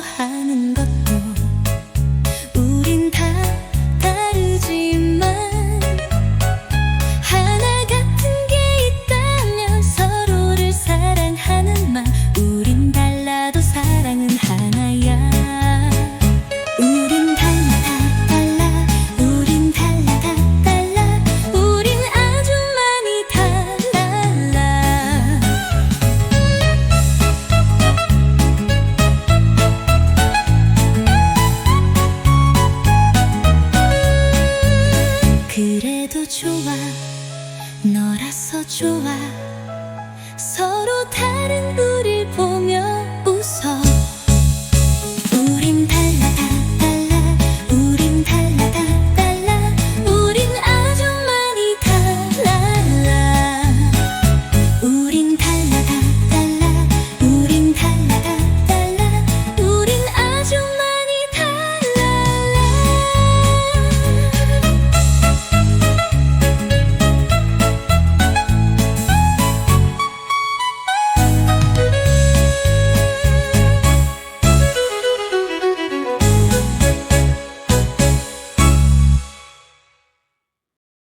하는 것 좋아. 너라서 좋아. 서로 다른 우리